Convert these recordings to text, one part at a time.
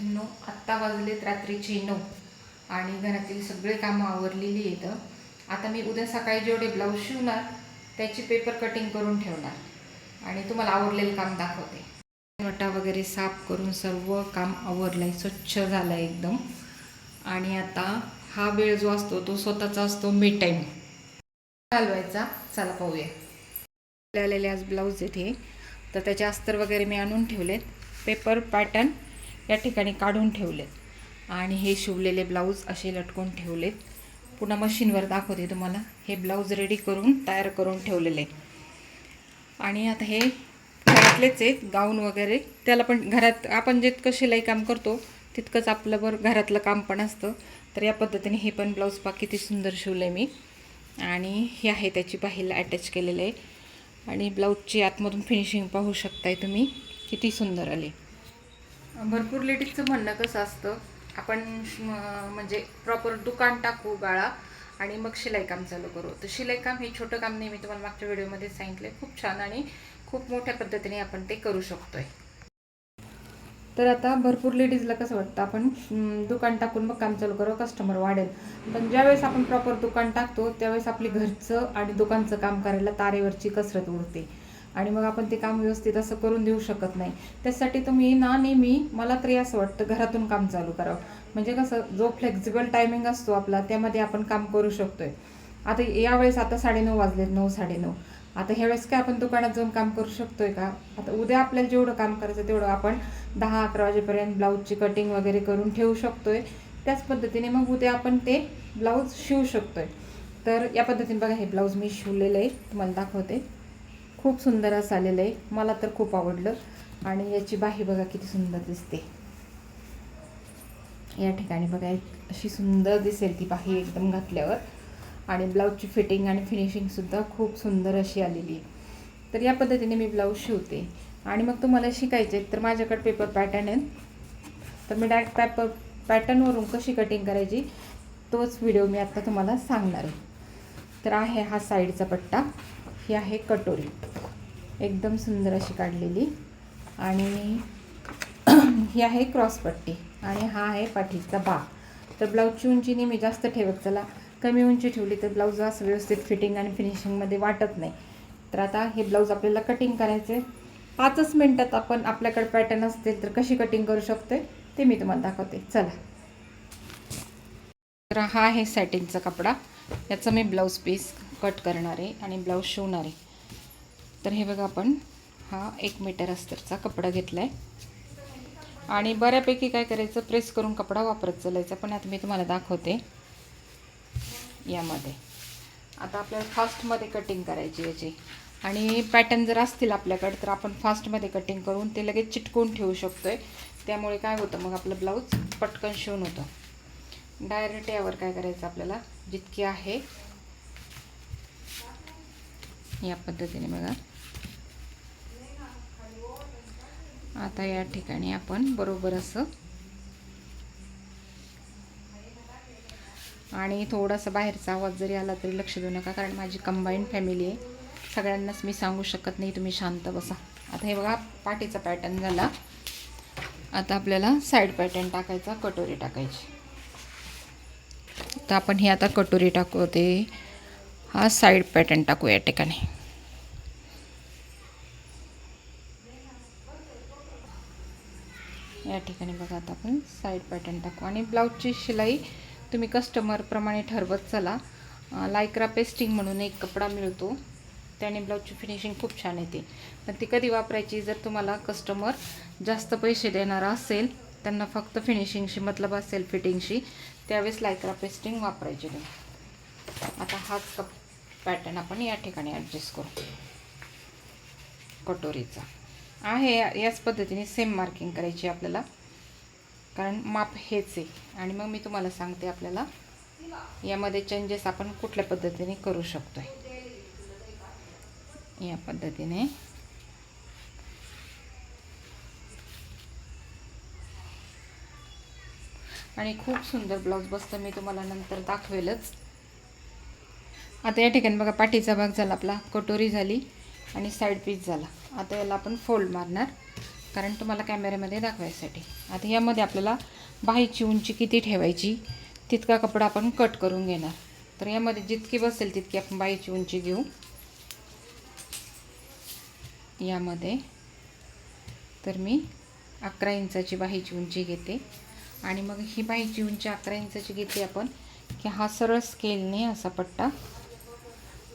नऊ आत्ता वाजलेत रात्रीचे नऊ. आणि घरातील सगळे कामं आवरलेली आहेत. आता मी उद्या सकाळी जेवढे ब्लाऊज शिवणार त्याची पेपर कटिंग करून ठेवणार. आणि तुम्हाला आवरलेलं काम दाखवते. वटा वगैरे साफ करून सर्व काम आवरलं आहे स्वच्छ झालं आहे एकदम. आणि आता हा वेळ जो असतो तो स्वतःचा असतो मी टाईम. घालवायचा. चला पाहूया. आलेले आज ब्लाऊज आहेत हे. तर त्याचे अस्तर वगैरे मी आणून ठेवलेत. पेपर पॅटर्न या ठिकाणी काढून ठेवलेत. आणि हे शिवलेले ब्लाऊज असे लटकून ठेवलेत. पुन्हा मशीनवर दाखवते तुम्हाला. हे ब्लाऊज रेडी करून तयार करून ठेवलेले. आणि आता हे घरातलेच आहेत गाऊन वगैरे. त्याला पण घरात आपण जितकं शिलाई काम करतो तितकंच आपलं बरं घरातलं काम पण असतं. तर या पद्धतीने हे पण ब्लाऊज पा किती सुंदर शिवलं आहे मी. आणि हे आहे त्याची बाहीला अटॅच केलेलं. आहे आणि ब्लाऊजची आतमधून फिनिशिंग पाहू शकताय तुम्ही किती सुंदर आली. भरपूर लेडीजचं म्हणणं कसं असतं आपण म्हणजे प्रॉपर दुकान टाकू गाळा आणि मग शिलाई काम चालू करू. तर शिलाई काम हे छोटं काम नाही मी तुम्हाला मागच्या व्हिडिओमध्ये सांगितलं खूप छान आणि खूप मोठ्या पद्धतीने आपण ते करू शकतोय. तर आता भरपूर लेडीजला कसं वाटतं आपण दुकान टाकून मग काम चालू करू कस्टमर वाढेल. पण ज्यावेळेस आपण प्रॉपर दुकान टाकतो त्यावेळेस आपली घरचं आणि दुकानचं काम करायला तारेवरची कसरत उरते आणि मग आपण ते काम व्यवस्थित असं करून देऊ शकत नाही. त्यासाठी तुम्ही ना नेहमी मला तरी असं वाटतं घरातून काम चालू करावं. म्हणजे कसं जो फ्लेक्झिबल टायमिंग असतो आपला त्यामध्ये आपण काम करू शकतोय. आता यावेळेस आता साडेनऊ वाजले नऊ साडेनऊ. आता ह्यावेळेस काय आपण दुकानात जाऊन काम करू शकतोय का? आता उद्या आपल्याला जेवढं काम करायचं तेवढं आपण दहा अकरा वाजेपर्यंत ब्लाऊजची कटिंग वगैरे करून ठेवू शकतोय. त्याच पद्धतीने मग उद्या आपण ते ब्लाऊज शिवू शकतोय. तर या पद्धतीने बघा हे ब्लाऊज मी शिवलेलं आहे. तुम्हाला दाखवते. खूप सुंदर असं आलेलं आहे. मला तर खूप आवडलं. आणि याची बाही बघा किती सुंदर दिसते. या ठिकाणी बघा एक अशी सुंदर दिसेल ती बाही एकदम घातल्यावर. आणि ब्लाऊजची फिटिंग आणि फिनिशिंगसुद्धा खूप सुंदर अशी आलेली आहे. तर या पद्धतीने मी ब्लाऊज शिवते. आणि मग तुम्हाला शिकायचे तर माझ्याकडे पेपर पॅटर्न आहेत. तर मी डायरेक्ट पॅपर पॅटर्नवरून कशी कटिंग करायची तोच व्हिडिओ मी आत्ता तुम्हाला सांगणार आहे. तर आहे हा साईडचा पट्टा. ही आहे कटोरी. एकदम सुंदर अशी काढलेली. आणि ही आहे क्रॉसपट्टी आणि हा आहे पाठीचा बाग तर ब्लाऊजची उंची नेहमी जास्त ठेवत चला कमी उंची ठेवली तर ब्लाऊज असं व्यवस्थित फिटिंग आणि फिनिशिंगमध्ये वाटत नाही. तर आता हे ब्लाऊज आपल्याला कटिंग करायचे पाचच मिनटात आपण आपल्याकडे पॅटर्न असतील तर कशी कटिंग करू शकते ते मी तुम्हाला दाखवते. चला. तर हा आहे सॅटिनचा कपडा. याचा मी ब्लाऊज पीस कट करणार आहे आणि ब्लाऊज शिवणार. आहे तर हे बघा आपण हा एक मीटर अस्तरचा कपडा घेतला आहे आणि बऱ्यापैकी काय करायचं प्रेस करून कपडा वापरत चालायचा पण आता मी तुम्हाला दाखवते. यामध्ये. आता आपल्याला फास्टमध्ये कटिंग करायची याची. आणि पॅटर्न जर असतील आपल्याकडे तर आपण फास्टमध्ये कटिंग करून ते लगेच चिटकून ठेवू शकतो आहे त्यामुळे काय होतं मग आपलं ब्लाऊज पटकन शिवून होतं. डायरेक्ट यावर काय करायचं आपल्याला जितकी आहे या पद्धतीने बघा. आता या ठिकाणी आपण बरोबर असं आणि थोडासा बाहेरचा आवाज जरी आला तरी लक्ष देऊ नका कारण माझी कंबाईंड फॅमिली आहे. सगळ्यांनाच मी सांगू शकत नाही तुम्ही शांत बसा. आता हे बघा पाठीचा पॅटर्न झाला. आता आपल्याला साईड पॅटर्न टाकायचा कटोरी टाकायची. तर आपण हे आता कटोरी टाकू ते हा साईड पॅटर्न टाकू या ठिकाणी. या ठिकाणी बघा आता आपण साईड पॅटर्न टाकू. आणि ब्लाऊजची शिलाई तुम्ही कस्टमरप्रमाणे ठरवत चला. लायक्रा पेस्टिंग म्हणून एक कपडा मिळतो. त्याने ब्लाऊजची फिनिशिंग खूप छान येते. पण ती कधी वापरायची जर तुम्हाला कस्टमर जास्त पैसे देणारा असेल त्यांना फक्त फिनिशिंगशी मतलब असेल फिटिंगशी त्यावेळेस लायक्रा पेस्टिंग वापरायची नाही. आता हाच कप पॅटर्न आपण या ठिकाणी ॲडजस्ट करू. कटोरीचा. आहे या- याच पद्धतीने सेम मार्किंग करायची आपल्याला. कारण माप हेच आहे. आणि मग मी तुम्हाला सांगते आपल्याला यामध्ये चेंजेस आपण कुठल्या पद्धतीने करू शकतो आहे या पद्धतीने. आणि खूप सुंदर ब्लाऊज बसतं मी तुम्हाला नंतर दाखवेलच. आता या ठिकाणी बघा पाठीचा भाग झाला आपला कटोरी झाली आणि साईड पीस झाला. आता याला आपण फोल्ड मारणार कारण तुम्हाला कॅमेऱ्यामध्ये दाखवायसाठी. आता यामध्ये आपल्याला बाहीची उंची किती ठेवायची तितका कपडा आपण कट करून घेणार. तर यामध्ये जितकी बसेल तितकी आपण बाहीची उंची घेऊ. यामध्ये तर मी अकरा इंचाची बाहीची उंची घेते. आणि मग ही बाहीची उंची अकरा इंचाची घेते आपण की हा सरळ स्केलने असा पट्टा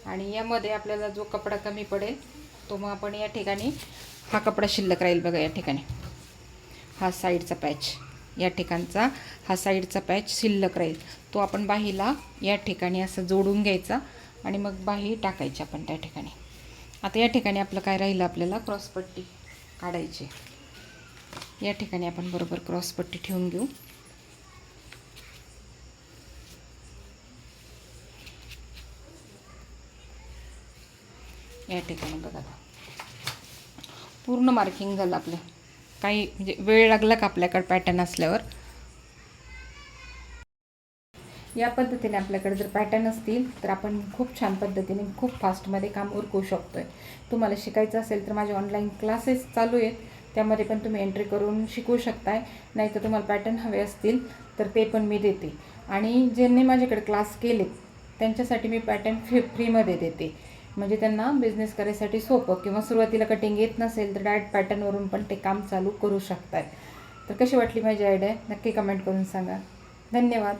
आणि यामध्ये आपल्याला जो कपडा कमी पडेल तो मग आपण या ठिकाणी हा कपडा शिल्लक राहील बघा या ठिकाणी. हा साईडचा पॅच. या ठिकाणचा हा साईडचा पॅच शिल्लक राहील. तो आपण बाहीला या ठिकाणी असं जोडून घ्यायचा आणि मग बाही टाकायची आपण त्या ठिकाणी. आता या ठिकाणी आपलं काय राहिलं आपल्याला? क्रॉसपट्टी काढायची. या ठिकाणी आपण बरोबर क्रॉसपट्टी ठेवून घेऊ. या ठिकाणी बघा. पूर्ण मार्किंग झालं आपलं. काही म्हणजे वेळ लागला का आपल्याकडे पॅटर्न असल्यावर? या पद्धतीने आपल्याकडे जर पॅटर्न असतील तर आपण खूप छान पद्धतीने खूप फास्टमध्ये काम उरकू शकतो आहे तुम्हाला शिकायचं असेल तर माझे ऑनलाईन क्लासेस चालू आहेत. त्यामध्ये पण तुम्ही एंट्री करून शिकू शकताय. नाही तर तुम्हाला पॅटर्न हवे असतील तर ते पण मी देते. आणि ज्यांनी माझ्याकडे क्लास केले त्यांच्यासाठी मी पॅटर्न फ्री फ्रीमध्ये देते. म्हणजे त्यांना बिझनेस करायसाठी सोपं किंवा सुरुवातीला कटिंग येत नसेल तर डायरेक्ट पॅटर्नवरून पण ते काम चालू करू शकतात तर कशी वाटली माझी आयडिया नक्की कमेंट करून सांगा. धन्यवाद.